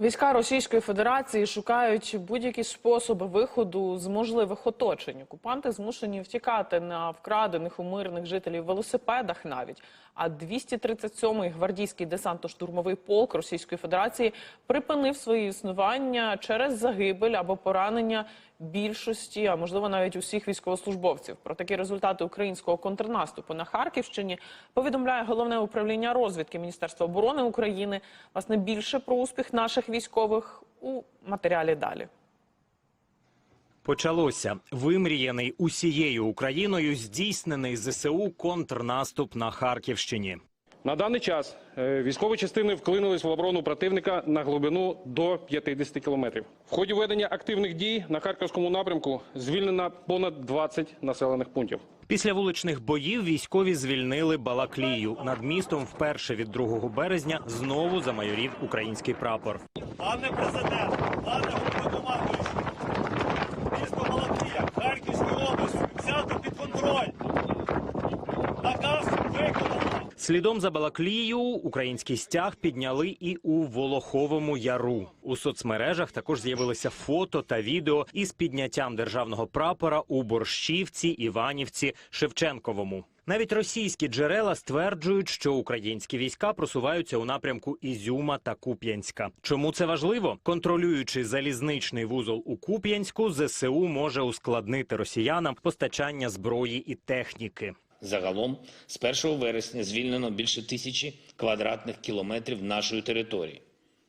Війська Російської Федерації шукають будь-які способи виходу з можливих оточень. Окупанти змушені втікати на вкрадених у мирних жителів велосипедах навіть. А 237-й гвардійський десантно-штурмовий полк Російської Федерації припинив своє існування через загибель або поранення більшості, а можливо навіть усіх військовослужбовців. Про такі результати українського контрнаступу на Харківщині повідомляє головне управління розвідки Міністерства оборони України. Власне більше про успіх наших військових у матеріалі далі. Почалося вимріяний усією Україною здійснений ЗСУ контрнаступ на Харківщині. На даний час е, військові частини вклинились в оборону противника на глибину до 50 кілометрів. В ході ведення активних дій на харківському напрямку звільнено понад 20 населених пунктів. Після вуличних боїв військові звільнили Балаклію. Над містом вперше від 2 березня знову замайорів український прапор. Пане президент, Слідом за Балаклією український стяг підняли і у Волоховому Яру. У соцмережах також з'явилися фото та відео із підняттям державного прапора у Борщівці, Іванівці, Шевченковому. Навіть російські джерела стверджують, що українські війська просуваються у напрямку Ізюма та Куп'янська. Чому це важливо? Контролюючи залізничний вузол у Куп'янську, ЗСУ може ускладнити росіянам постачання зброї і техніки. Загалом з 1 вересня звільнено більше тисячі квадратних кілометрів нашої території.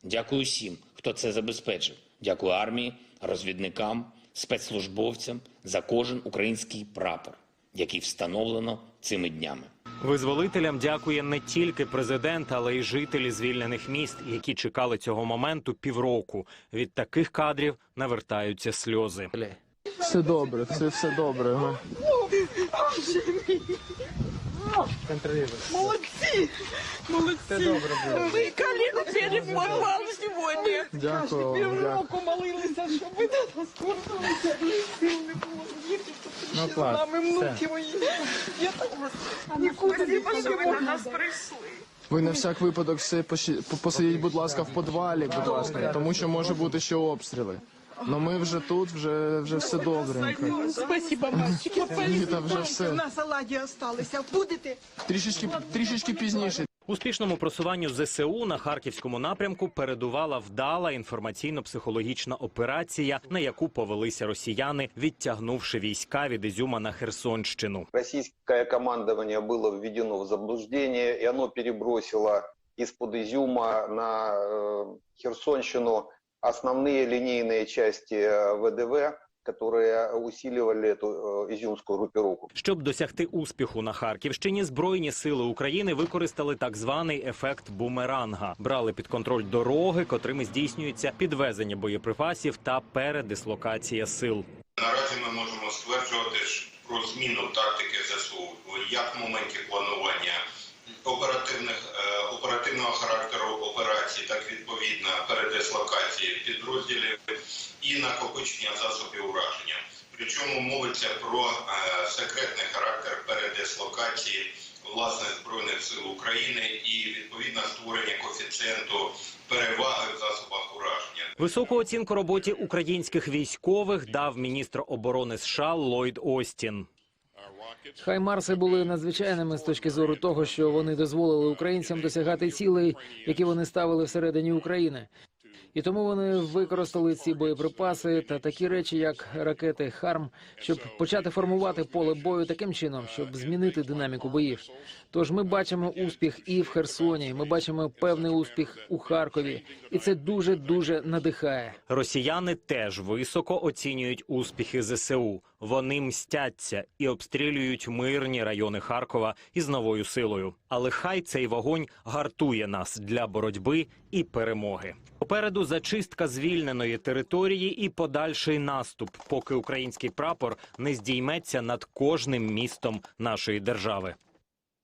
Дякую всім, хто це забезпечив. Дякую армії, розвідникам, спецслужбовцям за кожен український прапор, який встановлено цими днями. Визволителям дякує не тільки президент, але й жителі звільнених міст, які чекали цього моменту півроку. Від таких кадрів навертаються сльози. Все добре, все, все добре. Ми... Молодцы! Молодцы! Ви коліно переформували сьогодні. Дякую. Півроку молилися, щоб ви до нас повернулися. Сил не було. Ну, що з клас, нами внуки мої. Я так нікуди не потрібно. нас прийшли. Ви на всяк випадок все посидіть, будь лака, в підвалі, будь ласка, тому що може бути ще обстріли. Ну ми вже тут, вже, вже все добренько. Спасибо, мальчики. Ні, вже все. На салаті осталися. Будете? Трішечки, трішечки пізніше. Успішному просуванню ЗСУ на харківському напрямку передувала вдала інформаційно-психологічна операція, на яку повелися росіяни, відтягнувши війська від Ізюма на Херсонщину. Российское командование было введено в заблуждение, и оно перебросило из-под Изюма на э, Херсонщину основные линейные части э, ВДВ, которые усиливали эту э, изюмскую группировку. Щоб досягти успіху на Харківщині, збройні сили України використали так званий ефект бумеранга, брали під контроль дороги, котрими здійснюється підвезення боєприпасів та передислокація сил. Наразі ми можемо стверджувати ж про зміну тактики ЗСУ як в моменті планування оперативних е, оперативного характеру операцій, так відповідно передислокації підрозділів і накопичення засобів ураження. Причому мовиться про е, секретний характер передислокації власних збройних сил України і відповідно створення коефіцієнту переваги в засобах ураження. Високу оцінку роботі українських військових дав міністр оборони США Ллойд Остін. Хаймарси були надзвичайними з точки зору того, що вони дозволили українцям досягати цілей, які вони ставили всередині України. І тому вони використали ці боєприпаси та такі речі, як ракети Харм, щоб почати формувати поле бою таким чином, щоб змінити динаміку боїв. Тож ми бачимо успіх і в Херсоні. Ми бачимо певний успіх у Харкові, і це дуже дуже надихає. Росіяни теж високо оцінюють успіхи ЗСУ. Вони мстяться і обстрілюють мирні райони Харкова із новою силою. Але хай цей вогонь гартує нас для боротьби і перемоги. Попереду зачистка звільненої території і подальший наступ, поки український прапор не здійметься над кожним містом нашої держави.